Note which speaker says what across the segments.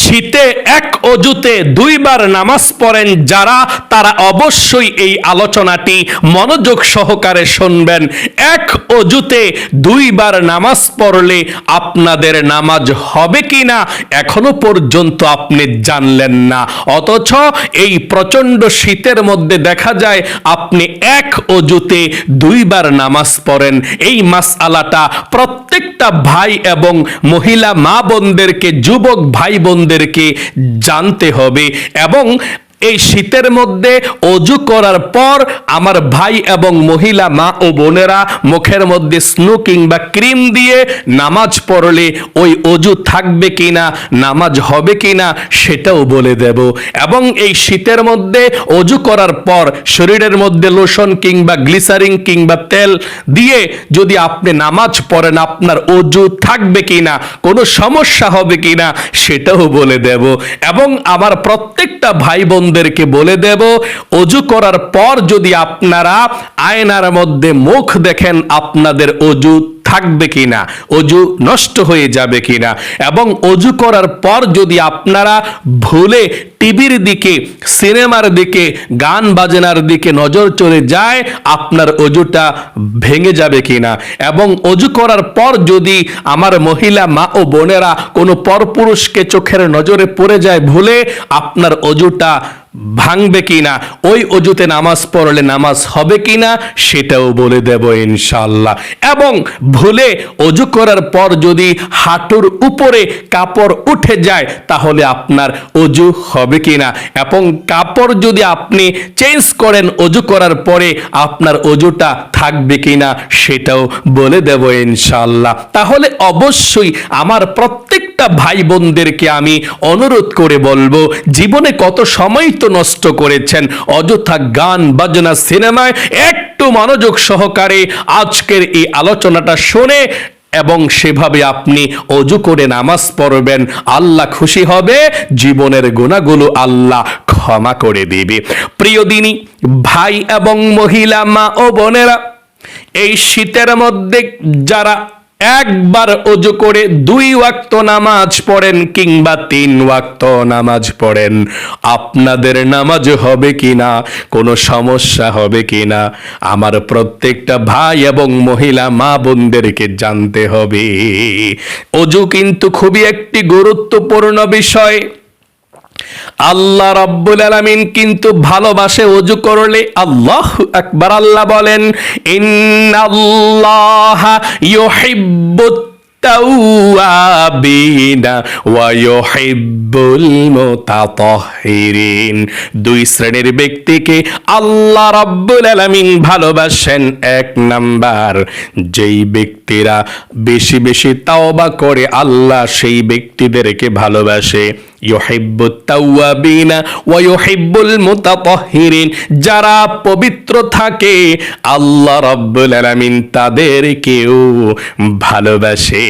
Speaker 1: শীতে এক অজুতে দুইবার নামাজ পড়েন যারা, তারা অবশ্যই এই আলোচনাটি মনোযোগ সহকারে শুনবেন। এক অজুতে দুইবার নামাজ পড়লে আপনাদের নামাজ হবে কি না এখনও পর্যন্ত আপনি জানলেন না। অথচ এই প্রচণ্ড শীতের মধ্যে দেখা যায়, আপনি এক অজুতে দুইবার নামাজ পড়েন। এই মাস আলাটা প্রত্যেকটা ভাই এবং মহিলা মা বোনদেরকে যুবক ভাই বোনদেরকে জানতে হবে এবং এই শীতের মধ্যে অজু করার পর আমার ভাই এবং মহিলা মা ও বোনেরা মুখের মধ্যে স্নো কিংবা ক্রিম দিয়ে নামাজ পড়লে ওই অজু থাকবে কিনা, নামাজ হবে কিনা সেটাও বলে দেব। এবং এই শীতের মধ্যে অজু করার পর শরীরের মধ্যে লোশন কিংবা গ্লিসারিং কিংবা তেল দিয়ে যদি আপনি নামাজ পড়েন, আপনার অজু থাকবে কিনা, কোনো সমস্যা হবে কিনা সেটাও বলে দেব। এবং আমার প্রত্যেকটা ভাই বোনদেরকে বলে দেব, অজু করার পর যদি আপনারা আয়নার মধ্যে মুখ দেখেন আপনাদের অজু থাকবে কিনা, অজু নষ্ট হয়ে যাবে কিনা, এবং অজু করার পর যদি আপনারা ভুলে টিভির দিকে, সিনেমার দিকে, গান বাজনার দিকে নজর চলে যায়, আপনার অজুটা ভেঙে যাবে কিনা, এবং অজু করার পর যদি আমার মহিলা মা ও বোনেরা কোনো পরপুরুষকে চোখের নজরে পড়ে যায় ভুলে, আপনার অজুটা ভাঙবে কিনা? ওই অজুতে নামাজ পড়লে নামাজ হবে কিনা? সেটাও বলে দেব ইনশাল্লাহ এবং ভুলে অজু করার পর যদি হাঁটুর উপরে কাপড় উঠে যায়, তাহলে আপনার অজু হবে কিনা? এবং কাপড় যদি আপনি চেঞ্জ করেন অজু করার পরে, আপনার অজুটা থাকবে কিনা? সেটাও বলে দেব ইনশাল্লাহ তাহলে অবশ্যই আমার প্রত্যেকটা ভাই বোনদেরকে আমি অনুরোধ করে বলব, জীবনে কত সময় তো নষ্ট করেছেন। অযথা গান, বাজনা, সিনেমায় একটু মনোযোগ সহকারে আজকের এই আলোচনাটা শুনে এবং সেভাবে আপনি অজু করে নামাজ পড়বেন। আল্লাহ খুশি হবে, জীবনের গুণাগুলো আল্লাহ ক্ষমা করে দিবে। প্রিয় দিনী, ভাই এবং মহিলা, মা ও বোনেরা, এই শীতের মধ্যে যারা একবার অজু করে দুই ওয়াক্ত নামাজ পড়েন কিংবা তিন ওয়াক্ত নামাজ পড়েন। আপনাদের নামাজ হবে কিনা? কোনো সমস্যা হবে কিনা? আমার প্রত্যেকটা ভাই এবং মহিলা, মা বোনদেরকে জানতে হবে। অজু কিন্তু খুবই একটি গুরুত্বপূর্ণ বিষয়। আল্লাহ রাব্বুল আলামিন কিন্তু ভালোবাসে, অজু করলে আল্লাহ আকবার। আল্লাহ বলেন, ইন্নাল্লাহা ইউহিব্বুত দুই শ্রেণির ব্যক্তিকে আল্লাহ রাব্বুল আলামিন ভালোবাসেন এক নাম্বার। যেই ব্যক্তিরা বেশি বেশি তাওবা করে, আল্লাহ সেই ব্যক্তিদেরকে ভালোবাসে। ওয়া যারা পবিত্র থাকে, আল্লাহ রাব্বুল আলামিন তাদেরকেও ভালোবাসে।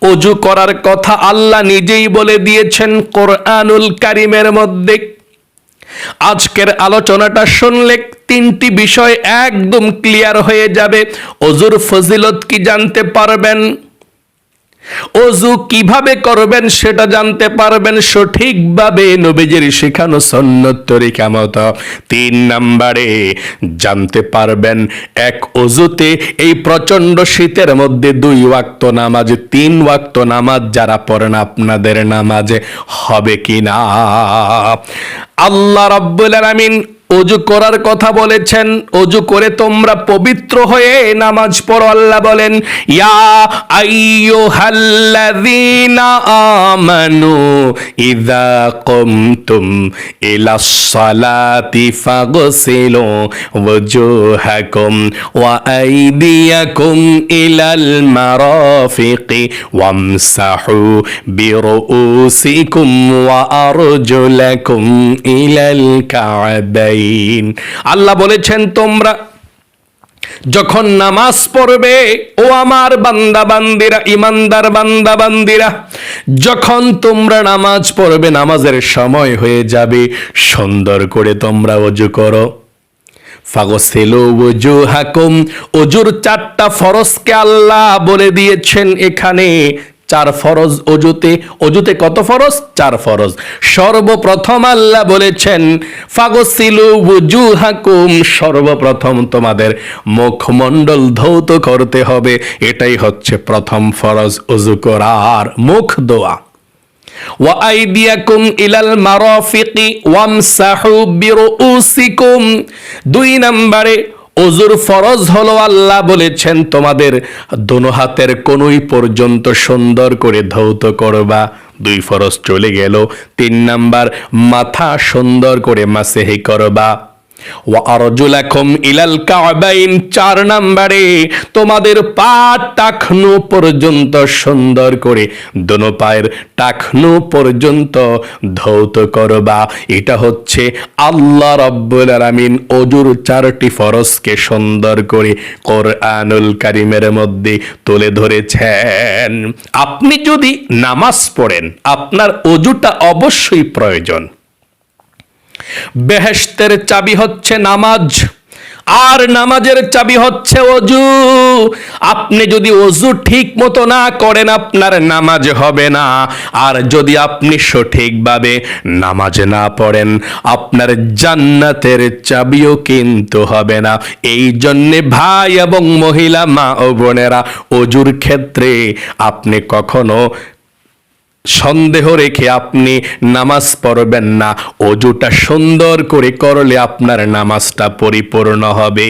Speaker 1: অজু করার কথা আল্লাহ নিজেই বলে দিয়েছেন কোরআনুল কারিমের মধ্যে। আজকের আলোচনাটা শুনলে তিনটি বিষয় একদম ক্লিয়ার হয়ে যাবে। অজুর ফজিলত কি জানতে পারবেন? অজু কীভাবে করবেন সেটা জানতে পারবেন সঠিকভাবে নবীজির শেখানো সন্ন্যত তরিকা তিন নাম্বারে, জানতে পারবেন এক অজুতে এই প্রচণ্ড শীতের মধ্যে দুই ওয়াক্ত নামাজ, তিন ওয়াক্ত নামাজ যারা পড়েন আপনাদের নামাজে হবে কি না আল্লাহ রাব্বুল আলামিন অজু করার কথা বলেছেন অজু করে তোমরা পবিত্র হয়ে নামাজ পড়ো। আল্লাহ বলেন, ইয়া আইয়ুহাল্লাযীনা আমানু ইযা কুমতুম ইলাস সালাতি ফাগসিলু ওয়াজুহাকুম ওয়া আইদিয়াকুম ইলাল মারাফিকি ওয়ামসাহু বিরুউসিকুম ওয়া আরজুলাকুম ইলাল কাবাইন আল্লাহ বলেছেন, তোমরা যখন নামাজ পড়বে, ও আমার বান্দা বান্দিরা ইমানদার বান্দা বান্দিরা যখন তোমরা নামাজ পড়বে, নামাজের সময় হয়ে যাবে, সুন্দর করে তোমরা অজু করো। অজুর চারটা ফরজকে আল্লাহ বলে দিয়েছেন এখানে চার ফরজ অজুতে। অজুতে কত ফরজ? চার ফরজ। সর্বপ্রথম আল্লাহ বলেছেন সর্বপ্রথম তোমাদের মুখমণ্ডল ধৌত করতে হবে। এটাই হচ্ছে প্রথম ফরজ অজু করার মুখ দোয়া। ইলাল দুই নম্বরে অজুর ফরজ হলো আল্লাহ বলেছেন, তোমাদের দোনো হাতের কোনোই পর্যন্ত সুন্দর করে ধৌত করবা। দুই ফরজ চলে গেল, তিন নাম্বার, মাথা সুন্দর করে মাসেহি করবা। ওয়া আরজুলাকুম ইলাল কাবাইন চার নম্বরে। তোমাদের পা টাকনু পর্যন্ত সুন্দর করে, দোনো পায়ের টাকনু পর্যন্ত ধৌত করবা। এটা হচ্ছে আল্লাহ রব্বুল আলামিন অজুর চারটি ফরজকে সুন্দর করে কোরআনুল কারিমের মধ্যে তুলে ধরেছেন। আপনি যদি নামাজ পড়েন, আপনার অজুটা অবশ্যই প্রয়োজন। বেহেশতের চাবি হচ্ছে নামাজ, আর নামাজের চাবি হচ্ছে অজু আপনি যদি অজু ঠিক মতো না করেন, আপনার নামাজ হবে না। আর যদি আপনি সঠিকভাবে নামাজ না পড়েন, আপনার জান্নাতের চাবিও কিন্তু হবে না। এই জন্যে ভাই এবং মহিলা, মা ও বোনেরা অজুর ক্ষেত্রে আপনি কখনো সন্দেহ রেখে আপনি নামাজ পড়বেন না। অজুটা সুন্দর করে করলে আপনার নামাজটা পরিপূর্ণ হবে।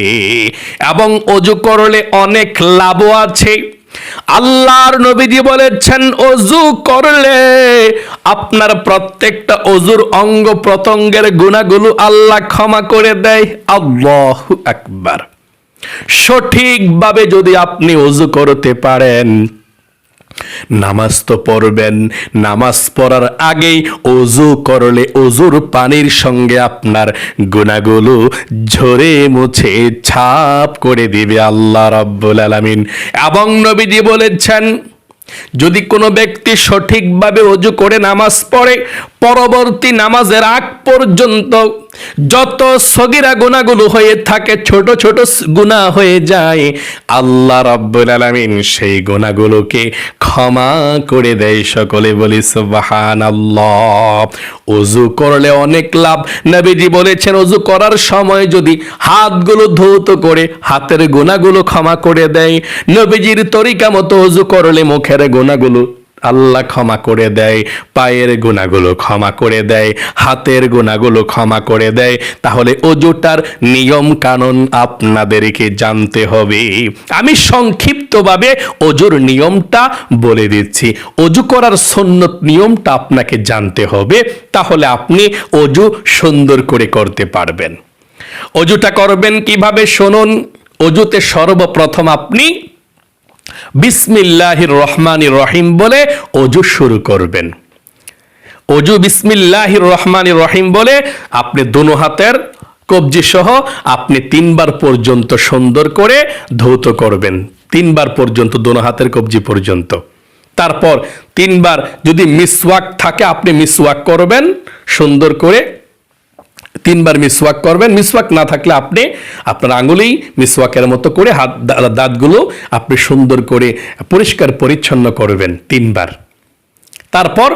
Speaker 1: এবং অজু করলে অনেক লাভও আছে। আল্লাহর নবীজি বলেছেন, অজু করলে আপনার প্রত্যেকটা অজুর অঙ্গ প্রত্যঙ্গের গুণাগুলো আল্লাহ ক্ষমা করে দেয়। আল্লাহ আকবার। সঠিকভাবে যদি আপনি অজু করতে পারেন নামাজ তো পড়বেন, নামাজ পড়ার আগেই অজু করলে অজুর পানির সঙ্গে আপনার গুণাগুলো ঝরে মুছে ছাপ করে দিবে আল্লাহ রাব্বুল আলামিন। এবং নবীজি বলেছেন, যদি কোনো ব্যক্তি সঠিকভাবে অজু করে নামাজ পড়ে, পরবর্তী নামাজের আগ পর্যন্ত যত সগিরা গুণাগুলো হয়ে থাকে, ছোট ছোট গুণা হয়ে যায়। আল্লাহ রাব্বুল আলামিন সেই গুণাগুলোকে ক্ষমা করে দেয় সকলে বলি, সুবহানাল্লাহ। অজু করলে অনেক লাভ। নবীজি বলেছেন অজু করার সময় যদি হাতগুলো ধৌত করে হাতের গুণাগুলো ক্ষমা করে দেয়, নবীজির তরিকা মতো অজু করলে মুখের গুণাগুলো আল্লাহ ক্ষমা করে দেয়, পায়ের গুণাগুলো ক্ষমা করে দেয়, হাতের গুণাগুলো ক্ষমা করে দেয়। তাহলে অজুটার নিয়ম কানুন আপনাদেরকে জানতে হবে। আমি সংক্ষিপ্তভাবে অজুর নিয়মটা বলে দিচ্ছি। অজু করার সন্ন্যত নিয়মটা আপনাকে জানতে হবে। তাহলে আপনি অজু সুন্দর করে করতে পারবেন। অজুটা করবেন কীভাবে? শুনুন। অজুতে সর্বপ্রথম আপনি বিসমিল্লাহির রহমানির রহিম বলে অজু শুরু করবেন। অজু বিসমিল্লাহির রহমানির রহিম বলে আপনি দুনো হাতের কবজি সহ আপনি তিনবার পর্যন্ত সুন্দর করে ধৌত করবেন। তিনবার পর্যন্ত, দোনো হাতের কবজি পর্যন্ত। তারপর তিনবার যদি মিসওয়াক থাকে, আপনি মিসওয়াক করবেন, সুন্দর করে তিনবার মিসওয়াক করবেন। মিসওয়াক না থাকলে আপনি আপনার আঙুলেই মিসওয়াকের মতো করে হাত দাঁতগুলো আপনি সুন্দর করে পরিষ্কার পরিচ্ছন্ন করবেন তিনবার। তারপর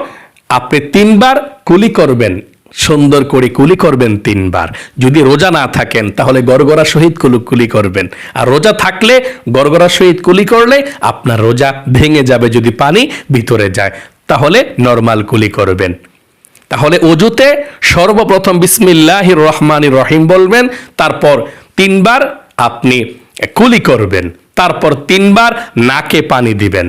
Speaker 1: আপনি তিনবার কুলি করবেন, সুন্দর করে কুলি করবেন তিনবার। যদি রোজা না থাকেন, তাহলে গড়গড়া সহিত কুলু, কুলি করবেন। আর রোজা থাকলে গড়গড়া সহিত কুলি করলে আপনার রোজা ভেঙে যাবে যদি পানি ভিতরে যায়। তাহলে নর্মাল কুলি করবেন। তাহলে অজুতে সর্বপ্রথম বিসমিল্লাহির রহমানির রহিম বলবেন, তারপর তিনবার আপনি কুলি করবেন, তারপর তিনবার নাকে পানি দিবেন,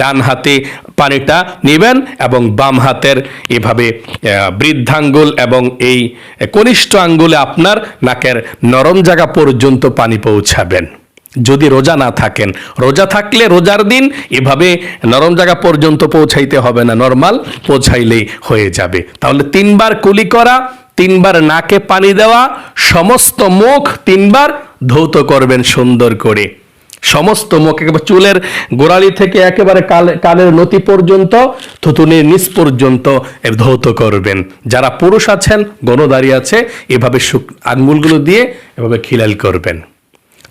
Speaker 1: ডান হাতে পানিটা নেবেন এবং বাম হাতের এভাবে বৃদ্ধাঙ্গুল এবং এই কনিষ্ঠ আঙ্গুলে আপনার নাকের নরম জায়গা পর্যন্ত পানি পৌঁছাবেন। যদি রোজা না থাকেন, রোজা থাকলে রোজার দিন এভাবে নরম জায়গা পর্যন্ত পৌঁছাইতে হবে না, নর্মাল পৌঁছাইলেই হয়ে যাবে। তাহলে তিনবার কুলি করা, তিনবার নাকে পানি দেওয়া, সমস্ত মুখ তিনবার ধৌত করবেন সুন্দর করে। সমস্ত মুখ একেবারে চুলের গোড়ালি থেকে একেবারে কালে- কানের নতি পর্যন্ত থুতুনির নিচ পর্যন্ত ধৌত করবেন। যারা পুরুষ আছেন, গণদারি আছে, এভাবে আঙ্গুলগুলো দিয়ে এভাবে খিলাল করবেন।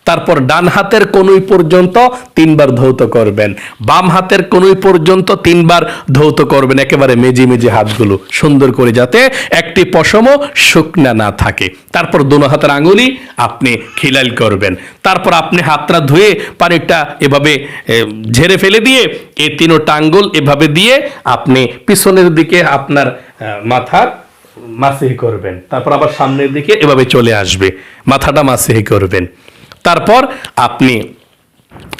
Speaker 1: তারপর ডান হাতের কনুই পর্যন্ত তিনবার ধৌত করবেন। বাম হাতের কনুই পর্যন্ত তিনবার ধৌত করবেন। একেবারে মেজি মেজি হাতগুলো সুন্দর করে যাতে একটি পশমও শুকনা না থাকে। তারপর দোনো হাতের আঙুলি আপনি খিলাল করবেন। তারপর আপনি হাতটা ধুয়ে পানিটা এভাবে ঝেড়ে ফেলে দিয়ে এই তিনোটা আঙ্গুল এভাবে দিয়ে আপনি পিছনের দিকে আপনার মাথার মাসিহি করবেন। তারপর আবার সামনের দিকে এভাবে চলে আসবে। মাথাটা মাসিহি করবেন। তারপর আপনি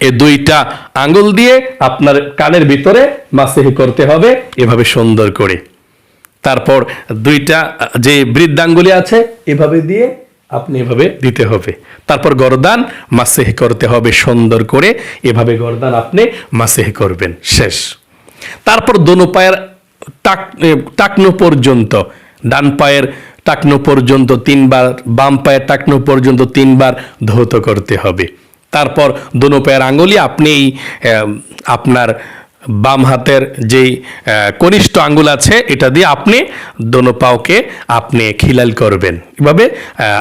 Speaker 1: এই দুইটা আঙ্গুল দিয়ে আপনার কানের ভিতরে মাসিহি করতে হবে, এভাবে সুন্দর করে। তারপর দুইটা, যে বৃদ্ধাঙ্গুলি আছে, এভাবে দিয়ে আপনি এভাবে দিতে হবে। তারপর গরদান মাসেহ করতে হবে সুন্দর করে, এভাবে গরদান আপনি মাসেহ করবেন। শেষ। তারপর দোনো পায়ের টাক টাকনো পর্যন্ত, ডান পায়ের টাকনো পর্যন্ত তিনবার, বাম পায়ের টাকনো পর্যন্ত তিনবার ধৌত করতে হবে। তারপর দোনো পায়ের আঙুলি, আপনি আপনার বাম হাতের যেই কনিষ্ঠ আঙ্গুল আছে, এটা দিয়ে আপনি দোনো পাওকে আপনি খিলাল করবেন। এভাবে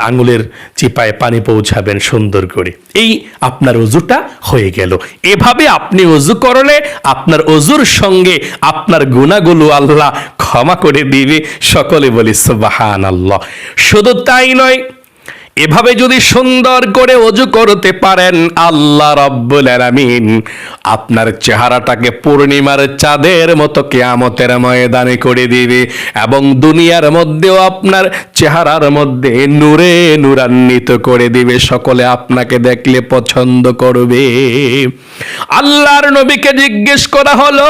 Speaker 1: আঙ্গুলের চিপায় পানি পৌঁছাবেন সুন্দর করে। এই আপনার অজুটা হয়ে গেল। এভাবে আপনি অজু করলে আপনার অজুর সঙ্গে আপনার গুণাগুলো আল্লাহ ক্ষমা করে দিবে। সকলে বলি সুবাহান আল্লাহ শুধু তাই নয় এভাবে যদি সুন্দর করে অজু করতে পারেন, আল্লাহ রব্বুল আলামিন আপনার চেহারাটাকে পূর্ণিমার চাঁদের মতো কেয়ামতের ময়দানে করে দিবে এবং দুনিয়ার মধ্যেও আপনার চেহারার মধ্যে নূরে নূরান্বিত করে দিবে। সকলে আপনাকে দেখলে পছন্দ করবে। আল্লাহর নবীকে জিজ্ঞেস করা হলো,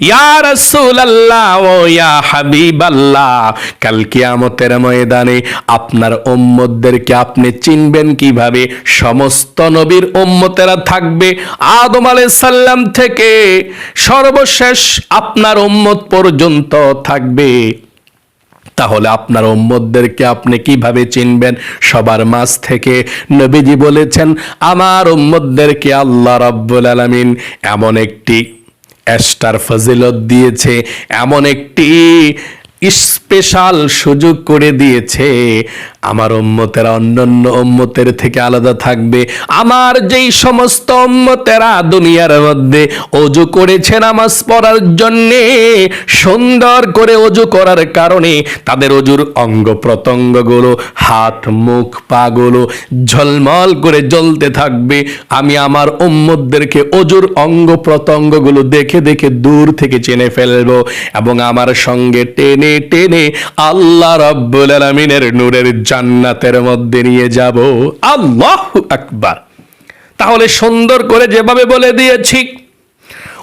Speaker 1: ইয়া রাসূলুল্লাহ ও ইয়া হাবিবাল্লাহ, কাল কিয়ামতের ময়দানে আপনার উম্মতদেরকে আপনি চিনবেন কীভাবে? সমস্ত নবীর উম্মতেরা থাকবে। আদম সালাম থেকে সর্বশেষ আপনার উম্মত পর্যন্ত থাকবে। তাহলে আপনার উম্মতদেরকে আপনি কীভাবে চিনবেন? সবার মাঝ থেকে নবীজি বলেছেন, আমার উম্মতদেরকে আল্লাহ রাব্বুল আলামিন এমন একটি এস্টার ফজিলত দিয়েছে, এমন একটি স্পেশাল সুযোগ করে দিয়েছে। আমার উম্মতেরা অন্যান্য উম্মতের থেকে আলাদা থাকবে। আমার যেই সমস্ত উম্মতেরা দুনিয়ার মধ্যে অজু করেছে নামাজ পড়ার জন্যে, সুন্দর করে অজু করার কারণে তাদের অজুর অঙ্গ প্রত্যঙ্গগুলো, হাত, মুখ, পাগুলো ঝলমল করে জ্বলতে থাকবে। আমি আমার উম্মতদেরকে অজুর অঙ্গ প্রত্যঙ্গগুলো দেখে দেখে দূর থেকে চেনে ফেলব এবং আমার সঙ্গে টেনে টেনে টেনে আল্লাহ রব্বুল আলমিনের নূরের জান্নাতের মধ্যে নিয়ে যাব। আল্লাহ আকবার। তাহলে সুন্দর করে যেভাবে বলে দিয়েছি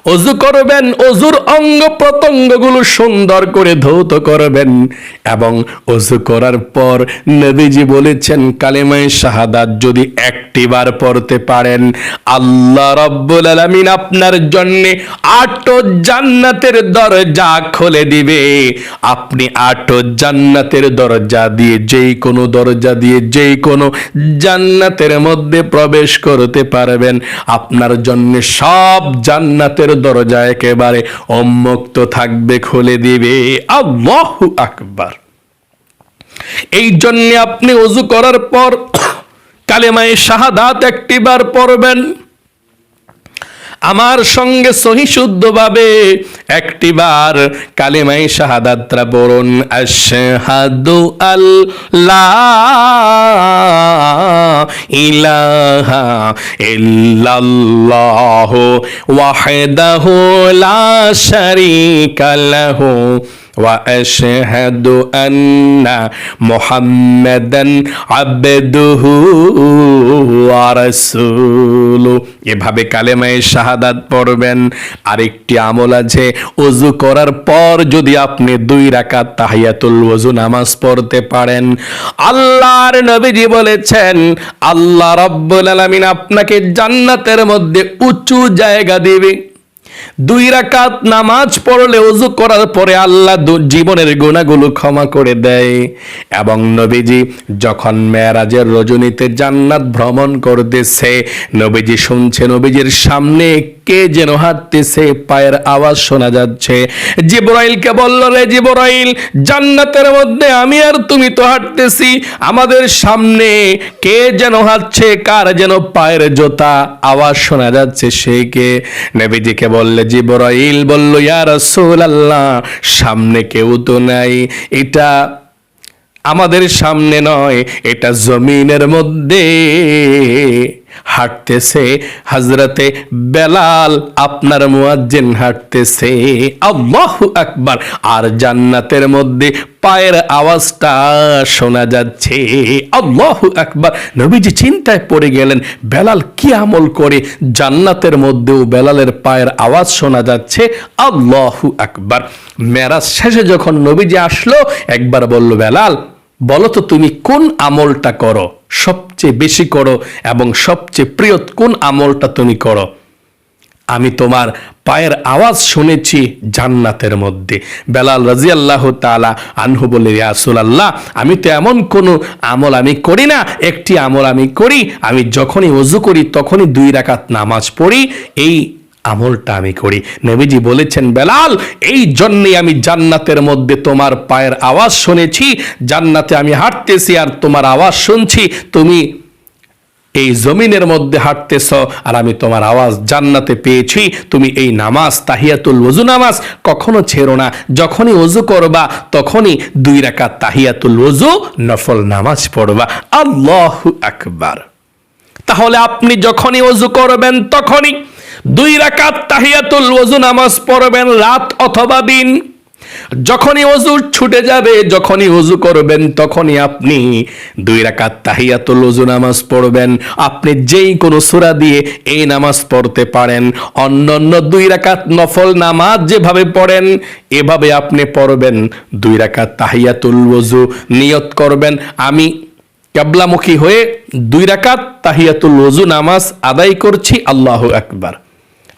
Speaker 1: অজু করবেন, অজুর অঙ্গ প্রত্যঙ্গগুলো সুন্দর করে ধৌত করবেন। এবং অজু করার পর নবীজি বলেছেন, কালেমায় শাহাদাত যদি একটিবার পড়তে পারেন, আল্লাহ রব্বুল আলামিন আপনার জন্য আট জান্নাতের দরজা খুলে দিবে। আপনি আট জান্নাতের দরজা দিয়ে যেই কোনো দরজা দিয়ে যেই কোনো জান্নাতের মধ্যে প্রবেশ করতে পারবেন। আপনার জন্য সব জান্নাতের দরজা একেবারে অমুক্ত থাকবে, খুলে দিবে। আল্লাহু আকবার। এই জন্য আপনি অজু করার পর কালেমায় শাহাদাত একটিবার পড়বেন। আমার সঙ্গে সহি শুদ্ধভাবে একটিবার কালিমাই শাহাদাত্রা পড়ুন আশহাদু আল্লাহ ইলাহা ইল্লাল্লাহ ওয়াহদাহু লা শারীকা واشهد ان محمدا عبده ورسوله এভাবে কালেমায়ে শাহাদাত পড়বেন আরেকটি আমল আছে ওযু করার পর যদি আপনি দুই রাকাত তাহিয়াতুল ওযু নামাজ পড়তে পারেন আল্লাহর নবীজি বলেছেন আল্লাহ রাব্বুল আলামিন আপনাকে জান্নাতের মধ্যে উঁচু জায়গা দিবে দুই রাকাত নামাজ পড়লে অজু করার পরে আল্লাহ জীবনের গুণাগুলো ক্ষমা করে দেয়। এবং নবীজি যখন মেয়েরাজের রজনীতে জান্নাত ভ্রমণ করতেছে, নবীজি শুনছে, নবীজির সামনে কে যেন হাঁটতেছে, পায়ের আওয়াজ শোনা যাচ্ছে। জিবরাইলকে বলল, রে জিবরাইল, জান্নাতের মধ্যে আমি আর তুমি তো হাঁটতেছি, আমাদের সামনে কে যেন হাঁটছে, কার যেন পায়ের জোতা, আওয়াজ শোনা যাচ্ছে সে কে? নবীজিকে বললে জিবরাইল বলল, ইয়া রাসূলুল্লাহ, সামনে কেউ তো নাই। এটা আমাদের সামনে নয়, এটা জমিনের মধ্যে। হাঁটতেছে হজরতে বেলাল আপনার মুয়াজ্জিন হাঁটতেছে। আল্লাহু আকবার। আর জান্নাতের মধ্যে পায়ের আওয়াজটা শোনা যাচ্ছে। আল্লাহু আকবার। নবীজি চিন্তায় পড়ে গেলেন, বেলাল কি আমল করে? জান্নাতের মধ্যেও বেলালের পায়ের আওয়াজ শোনা যাচ্ছে। আল্লাহু আকবার। মেরাজ শেষে যখন নবীজি আসলো, একবার বলল, বেলাল বলো তো তুমি কোন আমলটা করো? সবচেয়ে বেশি করো এবং সবচেয়ে প্রিয় কোন আমলটা তুমি করো? আমি তোমার পায়ের আওয়াজ শুনেছি জান্নাতের মধ্যে। বেলাল রাজি আল্লাহ তালা আনহু বলে রাসুল আল্লাহ আমি তো এমন কোনো আমল আমি করি না। একটি আমল আমি করি, আমি যখনই অজু করি, তখনই দুই রাকাত নামাজ পড়ি। এই আমলটা আমি করি। নবীজি বলেছেন, বেলাল, এই জন্যই আমি জান্নাতের মধ্যে তোমার পায়ের আওয়াজ শুনেছি, জান্নাতে আমি হাঁটতেছি আর তোমার আওয়াজ শুনছি, তুমি এই জমিনের মধ্যে হাঁটতেছ আর আমি তোমার আওয়াজ জান্নাতে পেয়েছি, তুমি এই নামাজ, তাহিয়াতুল ওজু নামাজ কখনো ছেড়ো না। যখনই অজু করবা, তখনই দুই রাকাত তাহিয়াতুল ওজু নফল নামাজ পড়বা। আল্লাহু আকবার। তাহলে আপনি যখনই অজু করবেন, তখনই দুই রাকাত তাহিয়াতুল ওজু নামাজ পড়বেন রাত অথবা দিন। যখনই অজু ছুটে যাবে, যখনই অজু করবেন, তখনই আপনি দুই রাকাত তাহিয়াতুল ওজু নামাজ পড়বেন। আপনি যেই কোনো সূরা দিয়ে এই নামাজ পড়তে পারেন। অন্যান্য দুই রাকাত নফল নামাজ যেভাবে পড়েন, এভাবে আপনি পড়বেন। দুই রাকাত তাহিয়াতুল ওজু নিয়ত করবেন। আমি কাবলামুখী হয়ে দুই রাকাত তাহিয়াতুল ওজু নামাজ আদায় করছি। আল্লাহু আকবার।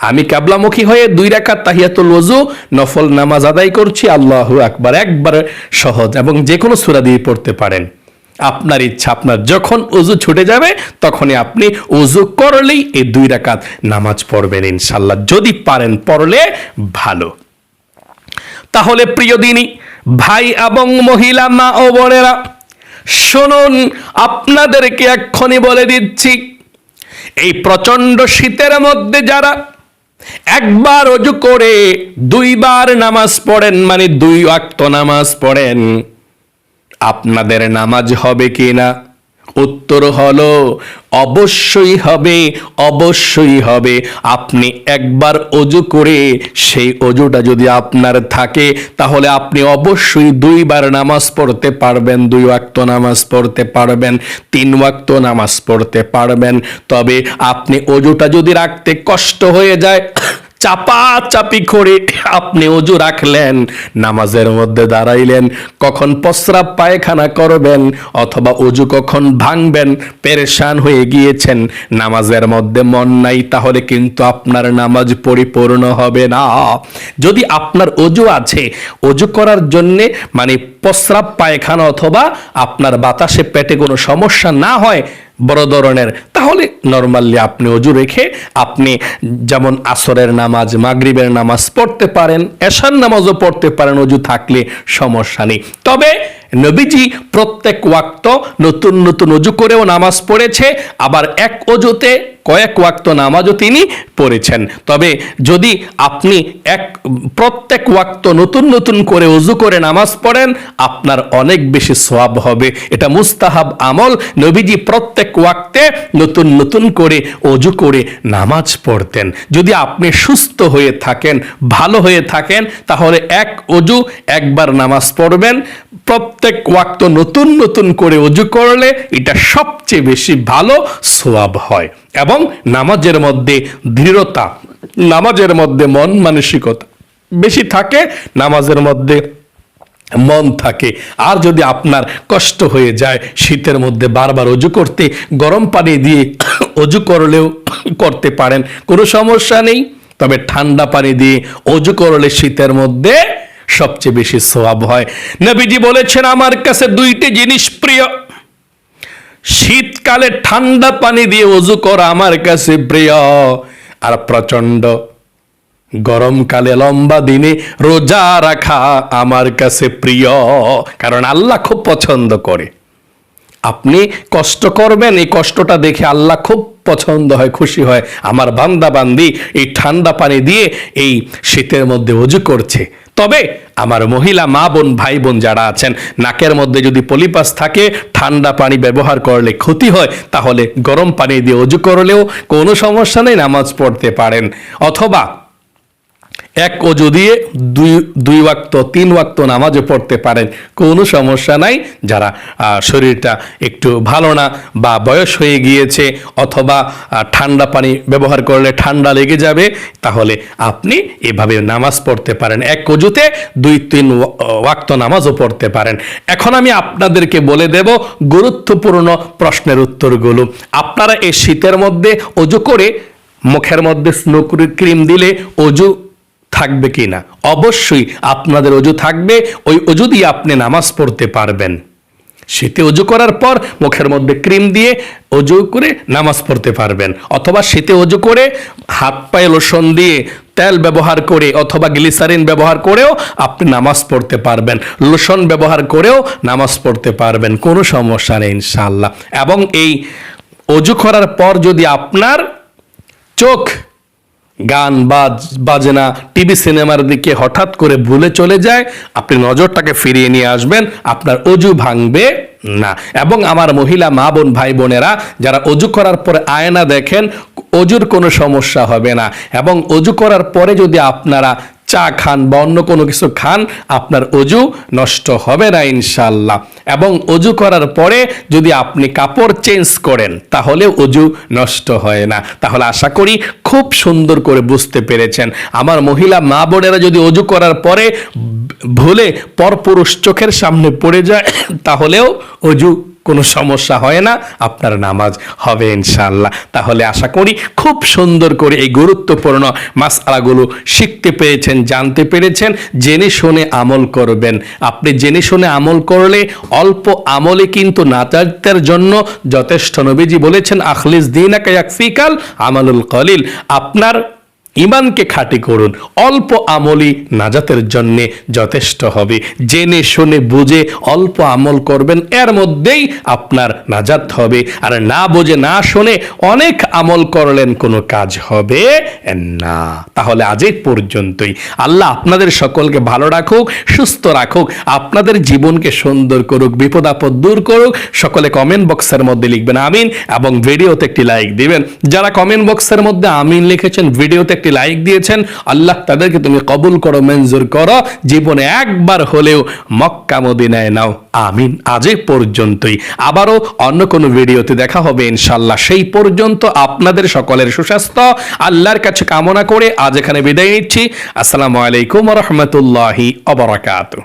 Speaker 1: আমি কাবলামুখী হয়ে দুই রাকাত তাহিয়াতুল ওজু নফল নামাজ আদায় করছি, আল্লাহু আকবার, একবার সহজ, এবং যে কোনো সূরা দিয়ে পড়তে পারেন। আপনার ইচ্ছা, আপনার যখন অজু ছুটে যাবে, তখনই আপনি অজু করলেই এই দুই রাকাত নামাজ পড়বেন ইনশাল্লাহ যদি পারেন পড়লে ভালো। তাহলে প্রিয় দিনী, ভাই এবং মহিলা, মা ও বোনেরা, শুনুন, আপনাদেরকে এক্ষুনি বলে দিচ্ছি, এই প্রচণ্ড শীতের মধ্যে যারা একবার অজু করে দুইবার নামাজ পড়েন মানে দুই ওয়াক্ত নামাজ পড়েন। আপনাদের নামাজ হবে কি না? উত্তর হলো, অবশ্যই হবে অবশ্যই হবে। আপনি একবার অজু করে সেই অজুটা যদি আপনার থাকে, তাহলে আপনি অবশ্যই দুইবার নামাজ পড়তে পারবেন, দুই ওয়াক্ত নামাজ পড়তে পারবেন, তিন ওয়াক্ত নামাজ পড়তে পারবেন। তবে আপনি অজুটা যদি রাখতে কষ্ট হয়ে যায় চাপা চাপি করে আপনি অজু রাখলেন, নামাজের মধ্যে দাঁড়াইলেন, কখন প্রস্রাব পায়খানা করবেন অথবা অজু কখন ভাঙবেন, পেরেশান হয়ে গিয়েছেন, নামাজের মধ্যে মন নাই তাহলে কিন্তু আপনার নামাজ পরিপূর্ণ হবে না। যদি আপনার অজু আছে অজু করার জন্যে মানে প্রস্রাব পায়খানা অথবা আপনার বাতাসে পেটে কোনো সমস্যা না হয় বড় ধরনের। তাহলে নর্মালি আপনি অজু রেখে আপনি যেমন আসরের নামাজ, মাগরিবের নামাজ পড়তে পারেন, এশার নামাজও পড়তে পারেন, অজু থাকলে সমস্যা নেই। তবে নবীজি প্রত্যেক ওয়াক্ত নতুন নতুন অজু করেও নামাজ পড়েছে, আবার এক অজুতে কয়েক ওয়াক্ত নামাজও তিনি পড়েছেন। তবে যদি আপনি এক, প্রত্যেক ওয়াক্ত নতুন নতুন করে অজু করে নামাজ পড়েন, আপনার অনেক বেশি সোয়াব হবে। এটা মুস্তাহাব আমল। নবীজি প্রত্যেক ওয়াক্তে নতুন নতুন করে অজু করে নামাজ পড়তেন। যদি আপনি সুস্থ হয়ে থাকেন, ভালো হয়ে থাকেন, তাহলে এক অজু একবার নামাজ পড়বেন। প্রত্যেক ওয়াক্ত নতুন নতুন করে অজু করলে এটা সবচেয়ে বেশি ভালো সোয়াব হয় এবং নামাজের মধ্যে দৃঢ়তা, নামাজের মধ্যে মন মানসিকতা বেশি থাকে, নামাজের মধ্যে মন থাকে। আর যদি আপনার কষ্ট হয়ে যায়, শীতের মধ্যে বারবার অজু করতে, গরম পানি দিয়ে অজু করলেও করতে পারেন, কোনো সমস্যা নেই। তবে ঠান্ডা পানি দিয়ে অজু করলে শীতের মধ্যে সবচেয়ে বেশি সোয়াব হয়। নবীজি বলেছেন, আমার কাছে দুইটি জিনিস প্রিয়। শীতকালে ঠান্ডা পানি দিয়ে অজু করা আমার কাছে প্রিয়। আর প্রচণ্ড গরমকালে লম্বা দিনে রোজা রাখা আমার কাছে প্রিয়। কারণ আল্লাহ খুব পছন্দ করে। আপনি কষ্ট করবেন, এই কষ্টটা দেখে আল্লাহ খুব পছন্দ হয়, খুশি হয়। আমার বান্দা বান্দি এই ঠান্ডা পানি দিয়ে এই শীতের মধ্যে অজু করছে। তবে আমার মহিলা মা বোন, ভাই বোন যারা আছেন, নাকের মধ্যে যদি পলিপাস থাকে, ঠান্ডা পানি ব্যবহার করলে ক্ষতি হয়, তাহলে গরম পানি দিয়ে অজু করলেও কোনো সমস্যা নেই, নামাজ পড়তে পারেন। অথবা এক অজু দিয়ে দুই দুই ওয়াক্ত, তিন ওয়াক্ত নামাজও পড়তে পারেন, কোনো সমস্যা নাই। যারা শরীরটা একটু ভালো না বা বয়স হয়ে গিয়েছে অথবা ঠান্ডা পানি ব্যবহার করলে ঠান্ডা লেগে যাবে, তাহলে আপনি এভাবে নামাজ পড়তে পারেন। এক অজুতে দুই, তিন ওয়া- ওয়াক্ত নামাজও পড়তে পারেন। এখন আমি আপনাদেরকে বলে দেব গুরুত্বপূর্ণ প্রশ্নের উত্তরগুলো। আপনারা এই শীতের মধ্যে অজু করে, মুখের মধ্যে স্নো ক্রিম দিলে অজু থাকবে কি না? অবশ্যই আপনাদের অজু থাকবে, ওই অজু দিয়ে আপনি নামাজ পড়তে পারবেন। শীতে অজু করার পর মুখের মধ্যে ক্রিম দিয়ে অজু করে নামাজ পড়তে পারবেন। অথবা শীতে অজু করে হাত পায়ে লোশন দিয়ে তেল ব্যবহার করে অথবা গ্লিসারিন ব্যবহার করেও আপনি নামাজ পড়তে পারবেন। লোশন ব্যবহার করেও নামাজ পড়তে পারবেন। কোনো সমস্যা নেই ইনশাল্লাহ এবং এই অজু করার পর যদি আপনার চোখ গান বাজ বাজনা টিভি সিনেমার দিকে হঠাৎ করে ভুলে চলে যায়। আপনি নজরটাকে ফিরিয়ে নিয়ে আসবেন, আপনার অজু ভাঙবে না। এবং আমার মহিলা, মা বোন, ভাই বোনেরা, যারা অজু করার পরে আয়না দেখেন, অজুর কোনো সমস্যা হবে না। এবং অজু করার পরে যদি আপনারা চা খান বা অন্য কোনো কিছু খান, আপনার অজু নষ্ট হবে না ইনশাল্লাহ এবং অজু করার পরে যদি আপনি কাপড় চেঞ্জ করেন, তাহলে অজু নষ্ট হয় না। তাহলে আশা করি খুব সুন্দর করে বুঝতে পেরেছেন। আমার মহিলা মা বোনেরা যদি অজু করার পরে ভুলে পরপুরুষ চোখের সামনে পড়ে যায়, তাহলেও অজু কোনো সমস্যা হয় না, আপনার নামাজ হবে ইনশাল্লাহ তাহলে আশা করি খুব সুন্দর করে এই গুরুত্বপূর্ণ মাসালাগুলো শিখতে পেরেছেন, জানতে পেরেছেন, জেনে শুনে আমল করবেন। আপনি জেনে শুনে আমল করলে অল্প আমলে কিন্তু নাজাতের জন্য যথেষ্ট। নবীজি বলেছেন, আখলিস দিন ফিকাল আমালুল কলিল। আপনার ইমানকে খাঁটি করুন। অল্প আমলই নাজাতের জন্যে যথেষ্ট হবে। জেনে শুনে বুঝে অল্প আমল করবেন, এর মধ্যেই আপনার নাজাত হবে। আর না বুঝে না শুনে অনেক আমল করলেন কোনো কাজ হবে না। তাহলে আজ পর্যন্তই। আল্লাহ আপনাদের সকলকে ভালো রাখুক, সুস্থ রাখুক, আপনাদের জীবনকে সুন্দর করুক, বিপদ আপদ দূর করুক। সকলে কমেন্ট বক্সের মধ্যে লিখবেন আমিন এবং ভিডিওতে একটি লাইক দিবেন। যারা কমেন্ট বক্সের মধ্যে আমিন লিখেছেন ভিডিওতে একটি লাইক দিয়েছেন, আল্লাহ তাদেরকে তুমি কবুল করো, মঞ্জুর করো, জীবনে একবার হলেও মক্কা মদিনায় নাও। আমিন। আজ পর্যন্তই। আবারও অন্য কোনো ভিডিওতে দেখা হবে ইনশাল্লাহ। সেই পর্যন্ত আপনাদের সকলের সুস্বাস্থ্য, আল্লাহর কাছে কামনা করে আজ এখানে বিদায় নিচ্ছি। আসসালামু আলাইকুম রহমতুল্লাহি অবরাকাতু